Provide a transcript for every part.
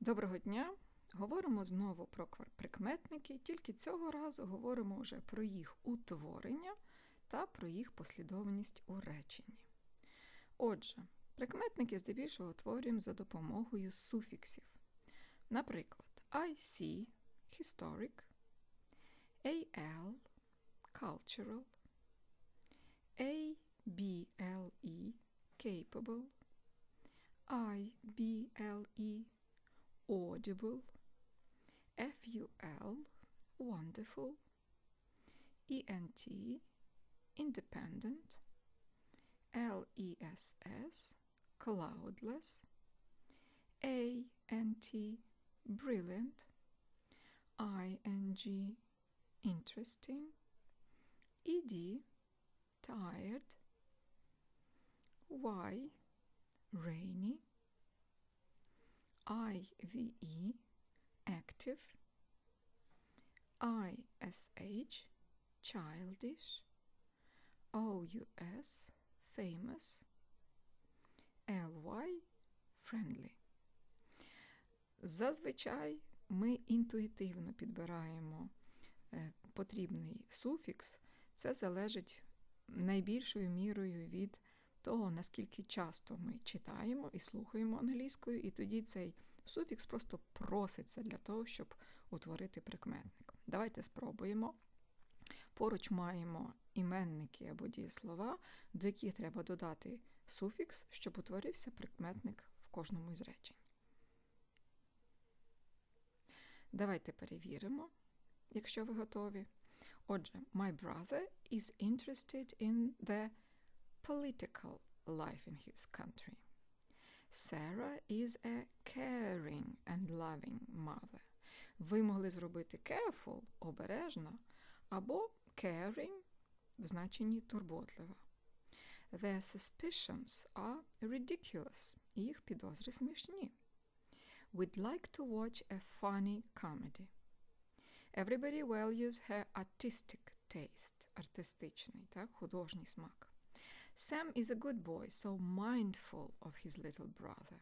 Доброго дня! Говоримо знову про прикметники, тільки цього разу говоримо вже про їх утворення та про їх послідовність у реченні. Отже, прикметники здебільшого утворюємо за допомогою суфіксів. Наприклад, I see – historic, AL – cultural, ABLE – capable, IBLE – audible, FUL – wonderful, ENT – independent, LESS – cloudless, ANT – brilliant, ING – interesting, ED – tired, Y – rainy, IVE active, ISH childish, OUS famous, LY friendly. Зазвичай ми інтуїтивно підбираємо е, потрібний суфікс. Це залежить найбільшою мірою від того, наскільки часто ми читаємо і слухаємо англійською, і тоді цей суфікс просто проситься для того, щоб утворити прикметник. Давайте спробуємо. Поруч маємо іменники або дієслова, до яких треба додати суфікс, щоб утворився прикметник в кожному із речень. Давайте перевіримо, якщо ви готові. Отже, my brother is interested in the political life in his country. Sarah is a caring and loving mother. Ви могли зробити careful обережно або caring в значенні турботлива. Their suspicions are ridiculous. Їх підозри смішні. We'd like to watch a funny comedy. Everybody values her artistic taste. Артистичний, так, художній смак. Sam is a good boy, so mindful of his little brother.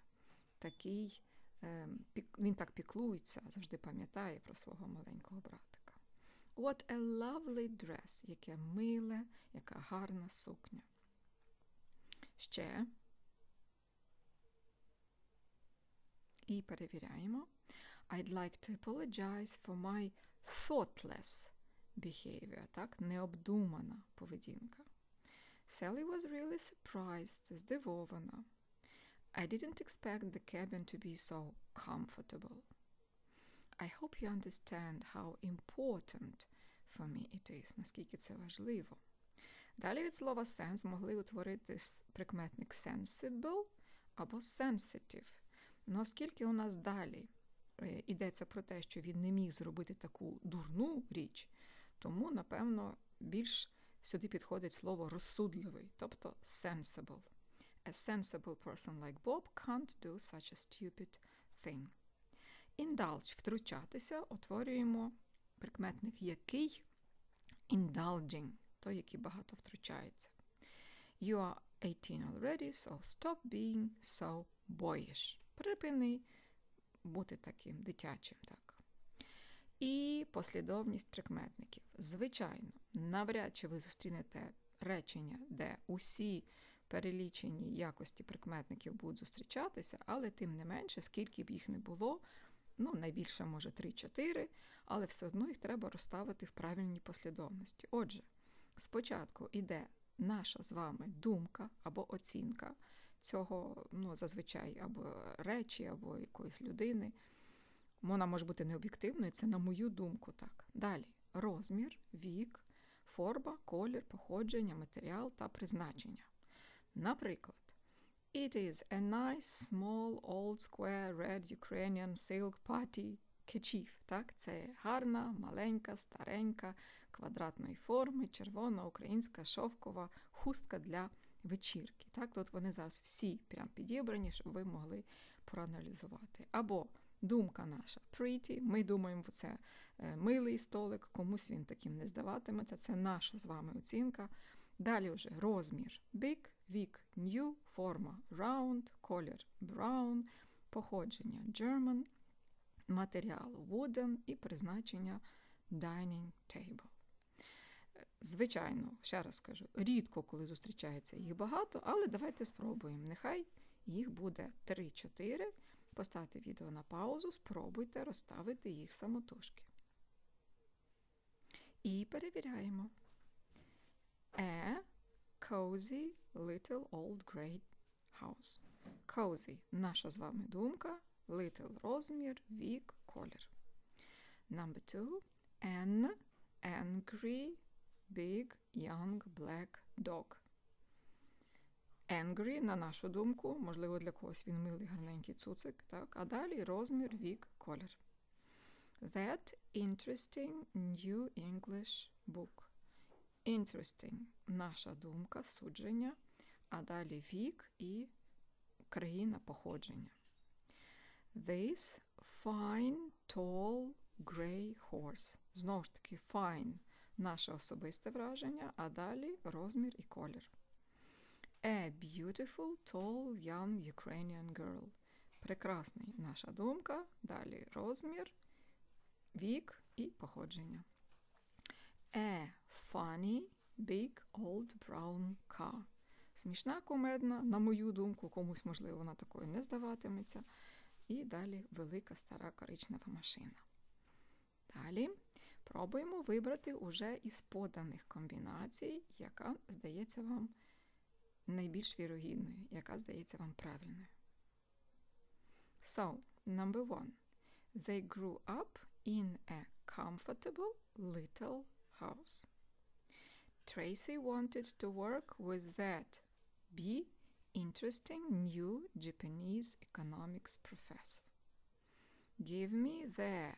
Такий, ем, він так піклується, завжди пам'ятає про свого маленького братика. What a lovely dress, яке миле, яка гарна сукня. Ще. І перевіряємо. I'd like to apologize for my thoughtless behavior, так, необдумана поведінка. Sally was really surprised, здивована. I didn't expect the cabin to be so comfortable. I hope you understand how important for me it is, наскільки це важливо. Далі від слова sense могли утворити прикметник sensible або sensitive. Но оскільки у нас далі е, йдеться про те, що він не міг зробити таку дурну річ, тому, напевно, більш сюди підходить слово розсудливий, тобто sensible. A sensible person like Bob can't do such a stupid thing. Indulge – втручатися, утворюємо прикметник який indulging, той, який багато втручається. You are 18 already, so stop being so boyish. Припини бути таким дитячим, так. І послідовність прикметників. Звичайно, навряд чи ви зустрінете речення, де усі перелічені якості прикметників будуть зустрічатися, але тим не менше, скільки б їх не було, ну, найбільше, може, 3-4, але все одно їх треба розставити в правильній послідовності. Отже, спочатку йде наша з вами думка або оцінка цього, ну, зазвичай, або речі, або якоїсь людини. Вона може бути необ'єктивною, це на мою думку так. Далі розмір, вік, форма, колір, походження, матеріал та призначення. Наприклад, It is a nice, small, old, square, red Ukrainian silk party kerchief. Так, це гарна, маленька, старенька, квадратної форми, червона українська шовкова хустка для вечірки. Так, тут вони зараз всі прям підібрані, щоб ви могли проаналізувати. Або думка наша pretty, ми думаємо, це е, милий столик, комусь він таким не здаватиметься. Це наша з вами оцінка. Далі вже розмір big, вік new, форма round, колір brown, походження German, матеріал wooden і призначення dining table. Звичайно, ще раз кажу, рідко коли зустрічається їх багато, але давайте спробуємо. Нехай їх буде 3-4. Поставте відео на паузу, спробуйте розставити їх самотужки. І перевіряємо. A cozy little old grey house. Cozy – наша з вами думка. Little – розмір, вік, колір. Number two. An angry big young black dog. Angry, на нашу думку, можливо, для когось він милий гарненький цуцик, так? а далі розмір, вік, колір. That interesting new English book. Interesting – наша думка, судження, а далі вік і країна походження. This fine, tall, grey horse. Знову ж таки, fine – наше особисте враження, а далі розмір і колір. A beautiful, tall, young Ukrainian girl. Прекрасний наша думка, далі розмір, вік і походження. A funny, big, old brown car. Смішна кумедна, на мою думку, комусь, можливо, вона такою не здаватиметься. І далі велика стара коричнева машина. Далі пробуємо вибрати уже із поданих комбінацій, яка здається вам найбільш вірогідною, яка здається вам правильною. So, number one. They grew up in a comfortable little house. Tracy wanted to work with that B. Interesting new Japanese economics professor. Give me the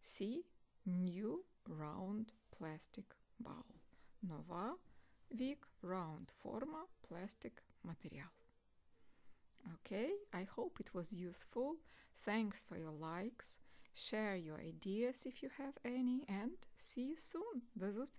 C. New round plastic bowl. Нова вік round форма plastic матеріал. Okay, I hope it was useful. Thanks for your likes. Share your ideas if you have any and see you soon. До зустрічі!